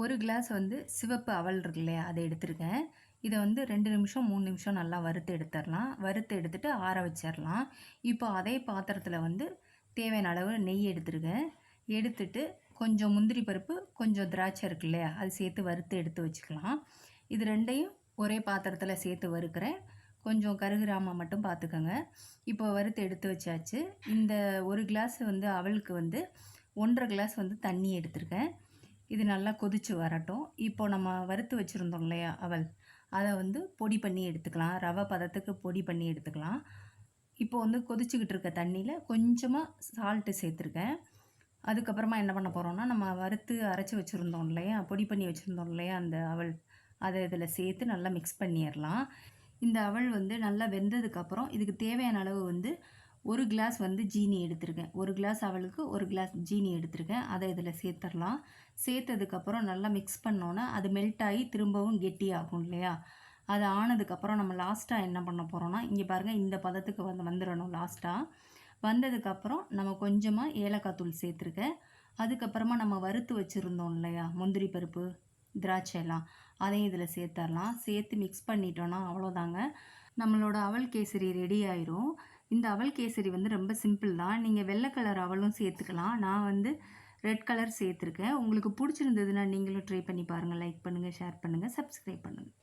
ஒரு கிளாஸ் வந்து சிவப்பு அவல் இருக்கு இல்லையா அதை எடுத்திருக்கேன். இதை வந்து ரெண்டு நிமிஷம் மூணு நிமிஷம் நல்லா வறுத்து எடுத்துடலாம். வறுத்து எடுத்துட்டு ஆற வச்சிடலாம். இப்போ அதே பாத்திரத்தில் வந்து தேவையான அளவு நெய் எடுத்துருக்கேன். எடுத்துட்டு கொஞ்சம் முந்திரி பருப்பு கொஞ்சம் திராட்சை இருக்கு இல்லையா அது சேர்த்து வறுத்து எடுத்து வச்சுக்கலாம். இது ரெண்டையும் ஒரே பாத்திரத்தில் சேர்த்து வறுக்கிறேன். கொஞ்சம் கருகிராமல் மட்டும் பார்த்துக்கோங்க இப்போ வறுத்து எடுத்து வச்சாச்சு. இந்த ஒரு கிளாஸ் வந்து அவளுக்கு வந்து ஒன்றரை கிளாஸ் வந்து தண்ணி எடுத்திருக்கேன். இது நல்லா கொதித்து வரட்டும். இப்போ நம்ம வறுத்து வச்சுருந்தோம் இல்லையா அவள் அதை வந்து பொடி பண்ணி எடுத்துக்கலாம். ரவை பதத்துக்கு பொடி பண்ணி எடுத்துக்கலாம். இப்போ வந்து கொதிச்சுக்கிட்டு இருக்க தண்ணியில் கொஞ்சமாக சால்ட்டு சேர்த்துருக்கேன். அதுக்கப்புறமா என்ன பண்ண போகிறோம்னா நம்ம வறுத்து அரைச்சி வச்சுருந்தோம் இல்லையா பொடி பண்ணி வச்சுருந்தோம் இல்லையா அந்த அவள் அதை இதில் சேர்த்து நல்லா மிக்ஸ் பண்ணிடலாம். இந்த அவள் வந்து நல்லா வெந்ததுக்கப்புறம் இதுக்கு தேவையான அளவு வந்து ஒரு கிளாஸ் வந்து ஜீனி எடுத்திருக்கேன். ஒரு கிளாஸ் அவளுக்கு ஒரு கிளாஸ் ஜீனி எடுத்திருக்கேன். அதை இதில் சேர்த்துடலாம். சேர்த்ததுக்கப்புறம் நல்லா மிக்ஸ் பண்ணோன்னா அது மெல்ட் ஆகி திரும்பவும் கெட்டி ஆகும் இல்லையா? அது ஆனதுக்கப்புறம் நம்ம லாஸ்ட்டாக என்ன பண்ண போகிறோம்னா இங்கே பாருங்கள் இந்த பதத்துக்கு வந்து வந்துடணும் லாஸ்ட்டாக வந்ததுக்கப்புறம் நம்ம கொஞ்சமாக ஏலக்காய் தூள் சேர்த்துருக்கேன். அதுக்கப்புறமா நம்ம வறுத்து வச்சுருந்தோம் இல்லையா? முந்திரி பருப்பு திராட்சை எல்லாம். அதையும் இதில் சேர்த்துடலாம். சேர்த்து மிக்ஸ் பண்ணிட்டோன்னா அவ்வளோதாங்க நம்மளோட அவல் கேசரி ரெடி ஆயிரும். இந்த அவல் கேசரி வந்து ரொம்ப சிம்பிள் தான். நீங்கள் வெள்ளை கலர் அவலும் சேர்த்துக்கலாம். நான் வந்து ரெட் கலர் சேர்த்துருக்கேன். உங்களுக்கு பிடிச்சிருந்ததுன்னா நீங்களும் ட்ரை பண்ணி பாருங்கள் லைக் பண்ணுங்கள் ஷேர் பண்ணுங்கள் சப்ஸ்கிரைப் பண்ணுங்கள்